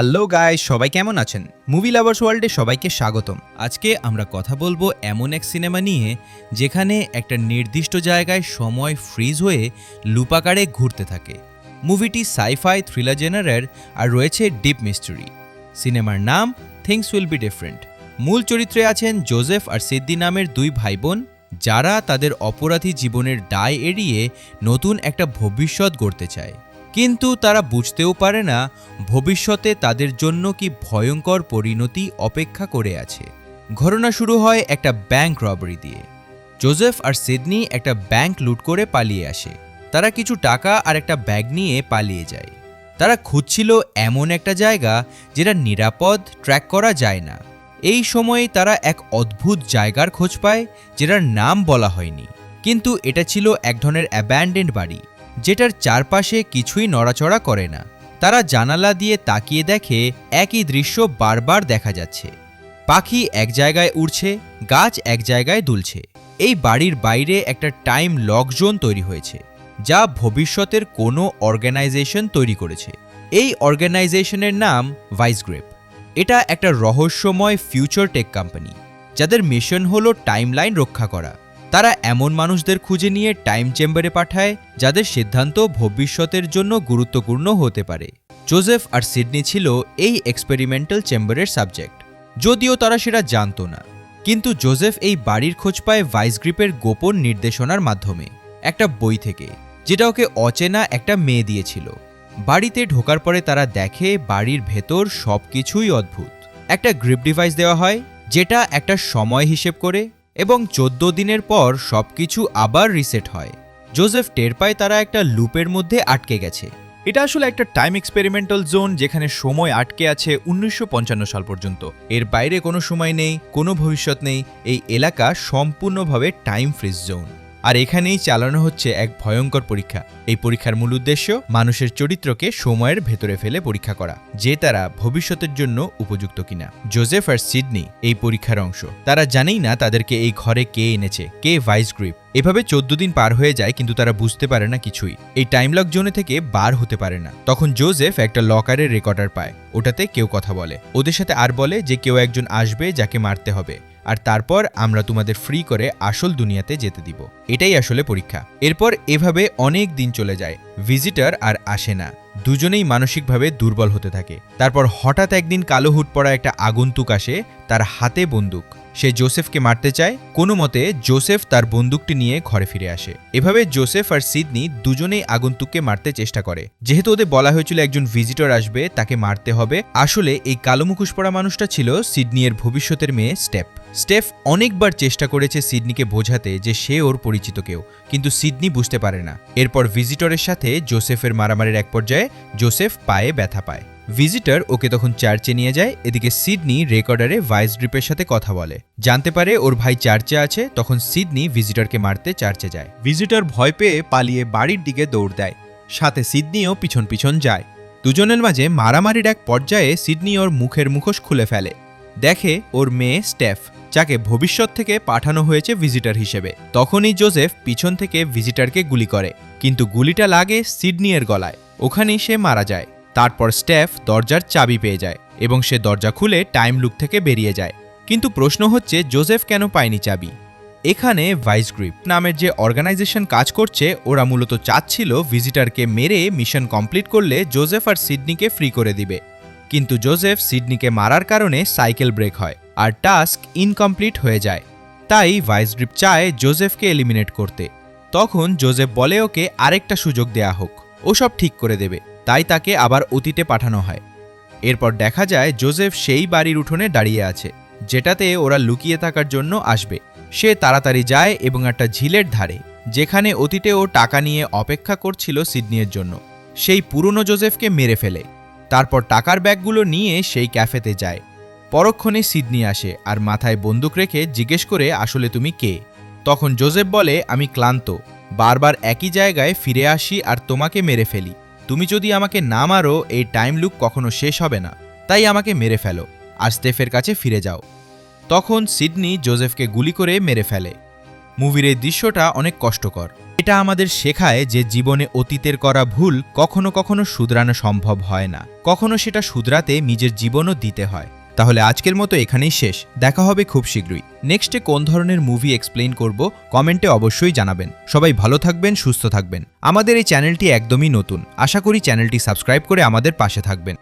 Hello guy সবাই কেমন আছেন? মুভি লাভার্স ওয়ার্ল্ডে সবাইকে স্বাগতম। আজকে আমরা কথা বলব এমন এক সিনেমা নিয়ে, যেখানে একটা নির্দিষ্ট জায়গায় সময় ফ্রিজ হয়ে লুপাকারে ঘুরতে থাকে। মুভিটি সাইফাই থ্রিলার জেনারের আর রয়েছে ডিপ মিস্ট্রি সিনেমার নাম থিংস উইল বি ডিফারেন্ট মূল চরিত্রে আছেন জোসেফ আর সিদ্দি নামের দুই ভাই বোন যারা তাদের অপরাধী জীবনের দায় এড়িয়ে নতুন একটা ভবিষ্যৎ গড়তে চায়। কিন্তু তারা বুঝতেও পারে না ভবিষ্যতে তাদের জন্য কি ভয়ঙ্কর পরিণতি অপেক্ষা করে আছে। ঘটনা শুরু হয় একটা ব্যাংক রবারি দিয়ে। জোসেফ আর সিডনি একটা ব্যাংক লুট করে পালিয়ে আসে। তারা কিছু টাকা আর একটা ব্যাগ নিয়ে পালিয়ে যায়। তারা খুঁজছিল এমন একটা জায়গা যেটা নিরাপদ ট্র্যাক করা যায় না। এই সময়ে তারা এক অদ্ভুত জায়গার খোঁজ পায়, যেটার নাম বলা হয়নি। কিন্তু এটা ছিল এক ধরনের অ্যাব্যান্ডেন্ড বাড়ি। যেটার চারপাশে কিছুই নড়াচড়া করে না। তারা জানালা দিয়ে তাকিয়ে দেখে একই দৃশ্য বারবার দেখা যাচ্ছে। পাখি এক জায়গায় উড়ছে, গাছ এক জায়গায় দুলছে। এই বাড়ির বাইরে একটা টাইম লক জোন তৈরি হয়েছে, যা ভবিষ্যতের কোনো অর্গানাইজেশন তৈরি করেছে। এই অর্গানাইজেশনের নাম ভাইসগ্রেপ। এটা একটা রহস্যময় ফিউচার টেক কোম্পানি, যাদের মিশন হলো টাইমলাইন রক্ষা করা। তারা এমন মানুষদের খুঁজে নিয়ে টাইম চেম্বারে পাঠায়, যাদের সিদ্ধান্ত ভবিষ্যতের জন্য গুরুত্বপূর্ণ হতে পারে। জোসেফ আর সিডনি ছিল এই এক্সপেরিমেন্টাল চেম্বারের সাবজেক্ট যদিও তারা সেটা জানতো না। কিন্তু জোসেফ এই বাড়ির খোঁজ পায় ভাইস গ্রিপের গোপন নির্দেশনার মাধ্যমে, একটা বই থেকে, যেটা ওকে অচেনা একটা মেয়ে দিয়েছিল। বাড়িতে ঢোকার পরে তারা দেখে বাড়ির ভেতর সবকিছুই অদ্ভুত। একটা গ্রিপ ডিভাইস দেওয়া হয়, যেটা একটা সময় হিসেব করে এবং চোদ্দ দিনের পর সব কিছু আবার রিসেট হয়। জোসেফ টের পায় তারা একটা লুপের মধ্যে আটকে গেছে। এটা আসলে একটা টাইম এক্সপেরিমেন্টাল জোন যেখানে সময় আটকে আছে উনিশশো পঞ্চান্ন সাল পর্যন্ত। এর বাইরে কোনো সময় নেই, কোনো ভবিষ্যৎ নেই। এই এলাকা সম্পূর্ণভাবে টাইম ফ্রিজ জোন আর এখানেই চালানো হচ্ছে এক ভয়ঙ্কর পরীক্ষা। এই পরীক্ষার মূল উদ্দেশ্য মানুষের চরিত্রকে সময়ের ভেতরে ফেলে পরীক্ষা করা, যে তারা ভবিষ্যতের জন্য উপযুক্ত কিনা। জোসেফ আর সিডনি এই পরীক্ষার অংশ। তারা জানেই না তাদেরকে এই ঘরে কে এনেছে, কে ভাইস গ্রিপ। এভাবে চোদ্দ দিন পার হয়ে যায় কিন্তু তারা বুঝতে পারে না কিছুই। এই টাইম লক জোনে থেকে বার হতে পারে না। তখন জোসেফ একটা লকারের রেকর্ডার পায়। ওটাতে কেউ কথা বলে। ওদের সাথে আর বলে যে কেউ একজন আসবে যাকে মারতে হবে। আর তারপর আমরা তোমাদের ফ্রি করে আসল দুনিয়াতে যেতে দিব। এটাই আসলে পরীক্ষা। এরপর এভাবে অনেক দিন চলে যায় ভিজিটার আর আসে না। দুজনেই মানসিকভাবে দুর্বল হতে থাকে। তারপর হঠাৎ একদিন কালো হুট পড়া একটা আগন্তুক আসে, তার হাতে বন্দুক। সে জোসেফকে মারতে চায়, কোনো মতে জোসেফ তার বন্দুকটি নিয়ে ঘরে ফিরে আসে। এভাবে জোসেফ আর সিডনি দুজনেই আগন্তুককে মারতে চেষ্টা করে। যেহেতু ওদের বলা হয়েছিল একজন ভিজিটর আসবে, তাকে মারতে হবে। আসলে এই কালো মুখোশ পড়া মানুষটা ছিল সিডনি এর ভবিষ্যতের মেয়ে স্টেপ। স্টেফ অনেকবার চেষ্টা করেছে সিডনিকে বোঝাতে যে সে ওর পরিচিত কেউ, কিন্তু সিডনি বুঝতে পারে না। এরপর ভিজিটরের সাথে জোসেফের মারামারির এক পর্যায়ে জোসেফ পায়ে ব্যথা পায়। ভিজিটর ওকে তখন চার্চে নিয়ে যায়, এদিকে সিডনি রেকর্ডারে ভাইস ড্রিপের সাথে কথা বলে। জানতে পারে ওর ভাই চার্চে আছে, তখন সিডনি ভিজিটরকে মারতে চার্চে যায়। ভিজিটর ভয় পেয়ে পালিয়ে বাড়ির দিকে দৌড় দেয়। সাথে সিডনিও পিছন পিছন যায়। দুজনের মাঝে মারামারির এক পর্যায়ে সিডনি ওর মুখের মুখোশ খুলে ফেলে। দেখে ওর মেয়ে স্টেফ, যাকে ভবিষ্যৎ থেকে পাঠানো হয়েছে ভিজিটর হিসেবে। তখনই জোসেফ পিছন থেকে ভিজিটরকে গুলি করে। কিন্তু গুলিটা লাগে সিডনি এর গলায়। ওখানেই সে মারা যায়। তারপর স্টেফ দরজার চাবি পেয়ে যায় এবং সে দরজা খুলে টাইম লুক থেকে বেরিয়ে যায়। কিন্তু প্রশ্ন হচ্ছে, জোসেফ কেন পায়নি চাবি? এখানে ভাইস গ্রিপ নামের যে অর্গানাইজেশন কাজ করছে, ওরা মূলত চাচ্ছিল ভিজিটারকে মেরে মিশন কমপ্লিট করলে জোসেফ আর সিডনিকে ফ্রি করে দিবে। কিন্তু জোসেফ সিডনিকে মারার কারণে সাইকেল ব্রেক হয় আর টাস্ক ইনকমপ্লিট হয়ে যায়। তাই ভাইস গ্রিপ চায় জোসেফকে এলিমিনেট করতে। তখন জোসেফ বলে ওকে আরেকটা সুযোগ দেয়া হোক। ও সব ঠিক করে দেবে। তাই তাকে আবার অতীতে পাঠানো হয়। এরপর দেখা যায় জোসেফ সেই বাড়ির উঠোনে দাঁড়িয়ে আছে, যেটাতে ওরা লুকিয়ে থাকার জন্য আসবে। সে তাড়াতাড়ি যায় এবং একটা ঝিলের ধারে, যেখানে অতীতে ও টাকা নিয়ে অপেক্ষা করছিল সিডনির জন্য। সেই পুরনো জোসেফকে মেরে ফেলে। তারপর টাকার ব্যাগগুলো নিয়ে সেই ক্যাফেতে যায়। পরক্ষণে সিডনি আসে আর মাথায় বন্দুক রেখে জিজ্ঞেস করে, আসলে তুমি কে? তখন জোসেফ বলে, আমি ক্লান্ত। বারবার একই জায়গায় ফিরে আসি আর তোমাকে মেরে ফেলি। তুমি যদি আমাকে না মারো, এই টাইম লুক কখনো শেষ হবে না। তাই আমাকে মেরে ফেলো। আর স্টেফের কাছে ফিরে যাও। তখন সিডনি জোসেফকে গুলি করে মেরে ফেলে। মুভির এই দৃশ্যটা অনেক কষ্টকর। এটা আমাদের শেখায় যে জীবনে অতীতের করা ভুল কখনো কখনো শুধরানো সম্ভব হয় না। কখনো সেটা শুধরাতে নিজের জীবনও দিতে হয়। তাহলে আজকের মতো এখানেই শেষ। দেখা হবে খুব শীঘ্রই। নেক্সটে কোন ধরনের মুভি এক্সপ্লেন করব কমেন্টে অবশ্যই জানাবেন। সবাই ভালো থাকবেন, সুস্থ থাকবেন। আমাদের এই চ্যানেলটি একদমই নতুন। আশা করি চ্যানেলটি সাবস্ক্রাইব করে আমাদের পাশে থাকবেন।